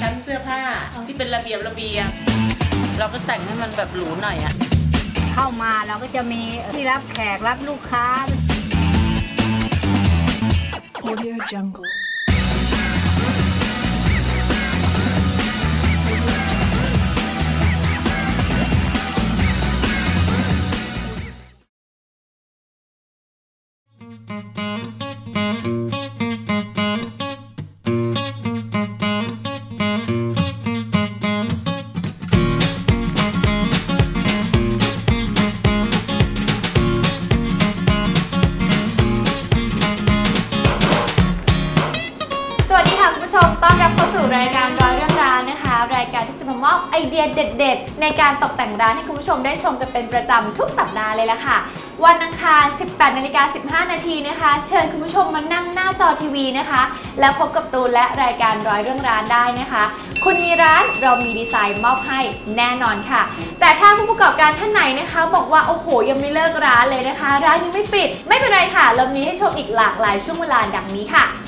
ชั้นเสื้อผ้าที่เป็นระเบียบระเบียบเราก็แต่งให้มันแบบหรูหน่อยอะเข้ามาเราก็จะมีที่รับแขกรับลูกค้า Audio Jungle. thank you สู่รายการร้อยเรื่องร้านนะคะ รายการที่จะมามอบไอเดียเด็ด ๆ ในการตกแต่งร้านให้คุณผู้ชมได้ชมกันเป็นประจำทุกสัปดาห์เลยละค่ะ วันอังคาร 18นาฬิกา15 นาทีนะคะ เชิญคุณผู้ชมมานั่งหน้าจอทีวีนะคะ แล้วพบกับตูนและรายการร้อยเรื่องร้านได้นะคะ คุณมีร้านเรามีดีไซน์มอบให้แน่นอนค่ะ แต่ถ้าผู้ประกอบการท่านไหนนะคะ บอกว่าโอ้โหยังไม่เลิกร้านเลยนะคะ ร้านยังไม่ปิด ไม่เป็นไรค่ะ เรามีให้ชมอีกหลากหลายช่วงเวลาดังนี้ค่ะและ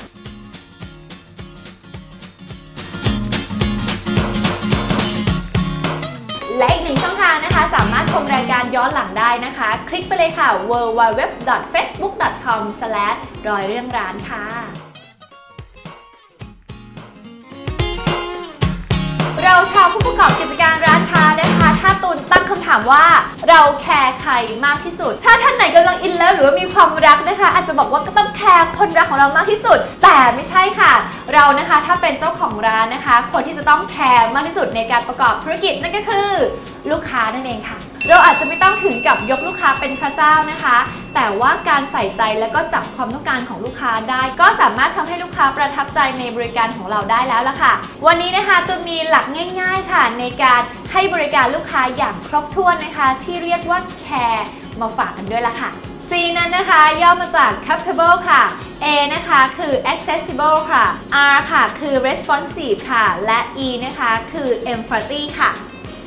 ชมรายการย้อนหลังได้นะคะ คลิกไปเลยค่ะ www.facebook.com รอยเรื่องร้านค่ะ เราชาวผู้ประกอบกิจการร้านค้านะคะ ถ้าตุนตั้งคำถามว่าเราแคร์ใครมากที่สุด ถ้าท่านไหนกำลังอินเลิฟหรือว่ามีความรักนะคะ อาจจะบอกว่าก็ต้องแคร์คนรักของเรามากที่สุด แต่ไม่ใช่ค่ะ เรานะคะถ้าเป็นเจ้าของร้านนะคะ คนที่จะต้องแคร์มากที่สุดในการประกอบธุรกิจนั่นก็คือ ลูกค้านั่นเองค่ะ เราอาจจะไม่ต้องถึงกับยกลูกค้าเป็นพระเจ้านะคะ แต่ว่าการใส่ใจแล้วก็จับความต้องการของลูกค้าได้ ก็สามารถทำให้ลูกค้าประทับใจในบริการของเราได้แล้วล่ะค่ะ วันนี้นะคะจะมีหลักง่าย ๆค่ะ ในการให้บริการลูกค้าอย่างครบถ้วนนะคะ ที่เรียกว่า care มาฝากกันด้วยล่ะค่ะ C นั้นนะคะย่อมาจาก capable ค่ะ A นะคะคือ accessible ค่ะ R ค่ะคือ responsive ค่ะ และ E นะคะคือ empathy ค่ะ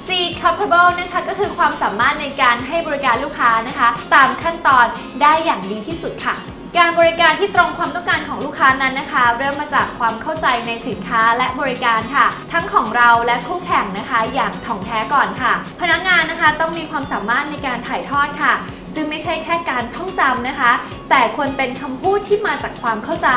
C capable นะคะก็คือความสามารถในการให้บริการลูกค้านะคะ ตามขั้นตอนได้อย่างดีที่สุดค่ะการบริการที่ตรงความต้องการของลูกค้านั้นนะคะ เริ่มมาจากความเข้าใจในสินค้าและบริการค่ะ ทั้งของเราและคู่แข่งนะคะ อย่างถ่องแท้ก่อนค่ะ พนักงานนะคะต้องมีความสามารถในการถ่ายทอดค่ะ ซึ่งไม่ใช่แค่การท่องจำนะคะ แต่ควรเป็นคำพูดที่มาจากความเข้าใจ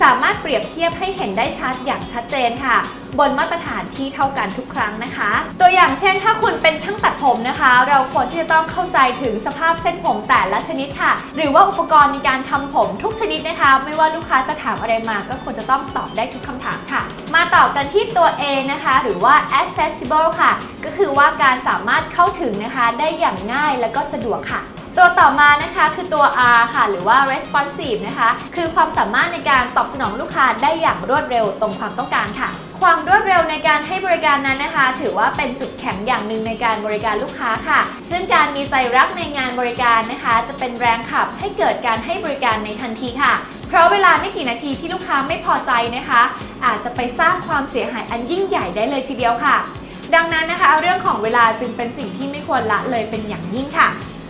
สามารถเปรียบเทียบให้เห็นได้ชัดอย่างชัดเจนค่ะ บนมาตรฐานที่เท่ากันทุกครั้งนะคะ ตัวอย่างเช่น ถ้าคุณเป็นช่างตัดผมนะคะ เราควรที่จะต้องเข้าใจถึงสภาพเส้นผมแต่ละชนิดค่ะ หรือว่าอุปกรณ์ในการทำผมทุกชนิดนะคะ ไม่ว่าลูกค้าจะถามอะไรมา ก็ควรจะต้องตอบได้ทุกคำถามค่ะ มาต่อกันที่ตัว A นะคะ หรือว่า accessible ค่ะ ก็คือว่าการสามารถเข้าถึงนะคะได้อย่างง่ายและก็สะดวกค่ะ ตัวต่อมานะคะคือตัว R ค่ะ หรือว่า responsive นะคะ คือความสามารถในการตอบสนองลูกค้าได้อย่างรวดเร็วตรงความต้องการค่ะ ความรวดเร็วในการให้บริการนั้นนะคะ ถือว่าเป็นจุดแข็งอย่างหนึ่งในการบริการลูกค้าค่ะ ซึ่งการมีใจรักในงานบริการนะคะ จะเป็นแรงขับให้เกิดการให้บริการในทันทีค่ะเพราะเวลาไม่กี่นาทีที่ลูกค้าไม่พอใจนะคะ อาจจะไปสร้างความเสียหายอันยิ่งใหญ่ได้เลยทีเดียวค่ะ ดังนั้นนะคะเรื่องของเวลาจึงเป็นสิ่งที่ไม่ควรละเลยเป็นอย่างยิ่งค่ะ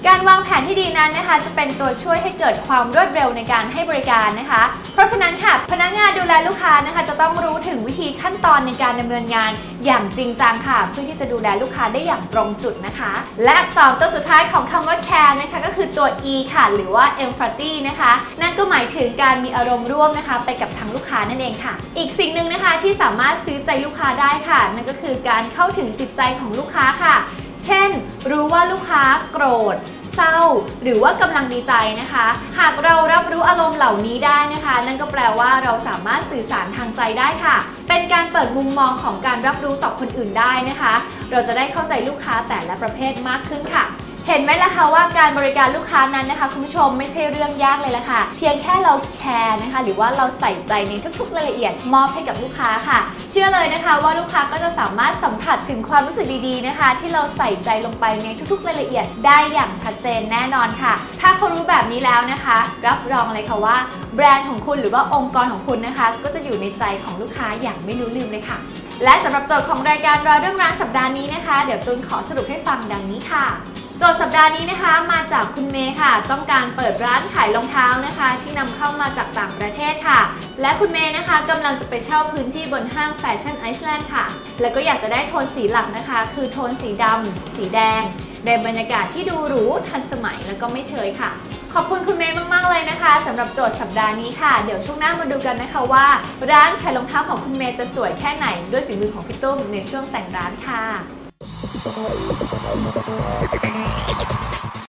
การวางแผนที่ดีนั้นนะคะ จะเป็นตัวช่วยให้เกิดความรวดเร็วในการให้บริการนะคะ เพราะฉะนั้นค่ะพนักงานดูแลลูกค้านะคะ จะต้องรู้ถึงวิธีขั้นตอนในการดำเนินงาน อย่างจริงจังค่ะ เพื่อที่จะดูแลลูกค้าได้อย่างตรงจุดนะคะ และอักษรตัวสุดท้ายของคำว่า care นะคะก็คือตัว e ค่ะ หรือว่า empathy นะคะ นั่นก็หมายถึงการมีอารมณ์ร่วมนะคะ ไปกับทางลูกค้านั่นเองค่ะ อีกสิ่งหนึ่งนะคะที่สามารถซื้อใจลูกค้าได้ค่ะ นั่นก็คือการเข้าถึงจิตใจของลูกค้าค่ะ เช่น รู้ว่าลูกค้าโกรธ เศร้า หรือว่ากำลังดีใจนะคะ หากเรารับรู้อารมณ์เหล่านี้ได้นะคะ นั่นก็แปลว่าเราสามารถสื่อสารทางใจได้ค่ะ เป็นการเปิดมุมมองของการรับรู้ต่อคนอื่นได้นะคะ เราจะได้เข้าใจลูกค้าแต่ละประเภทมากขึ้นค่ะ เห็นไหมล่ะคะว่าการบริการลูกค้านั้นนะคะคุณผู้ชมไม่ใช่เรื่องยากเลยล่ะค่ะ เพียงแค่เราแคร์นะคะ หรือว่าเราใส่ใจในทุกๆรายละเอียดมอบให้กับลูกค้าค่ะ เชื่อเลยนะคะว่าลูกค้าก็จะสามารถสัมผัสถึงความรู้สึกดีๆนะคะ ที่เราใส่ใจลงไปในทุกๆรายละเอียดได้อย่างชัดเจนแน่นอนค่ะ ถ้าเขารู้แบบนี้แล้วนะคะ รับรองเลยค่ะว่า แบรนด์ของคุณหรือว่าองค์กรของคุณนะคะ ก็จะอยู่ในใจของลูกค้าอย่างไม่รู้ลืมเลยค่ะ และสำหรับโจทย์ของรายการรอเรื่องร้านสัปดาห์นี้นะคะ เดี๋ยวตูนขอสรุปให้ฟังดังนี้ค่ะ จทย์สัปดาห์นี้นะคะมาจากคุณเมย์ค่ะ ต้องการเปิดร้านขายรองเท้านะคะ ที่นำเข้ามาจากต่างประเทศค่ะ และคุณเมย์นะคะกำลังจะไปเช่าพื้นที่บนห้างแฟชั่นไอซ์แลนด์ค่ะ แล้วก็อยากจะได้โทนสีหลักนะคะ คือโทนสีดำสีแดงในบรรยากาศที่ดูหรูทันสมัยแล้วก็ไม่เชยค่ะ ขอบคุณคุณเมย์มาก ๆ เลยนะคะสำหรับโจทย์สัปดาห์นี้ค่ะ เดี๋ยวช่วงหน้ามาดูกันนะคะว่า ร้านขายรองเท้าของคุณเมย์จะสวยแค่ไหนด้วยฝีมือของพี่ตุ้มในช่วงแต่งร้านค่ะ Thank you.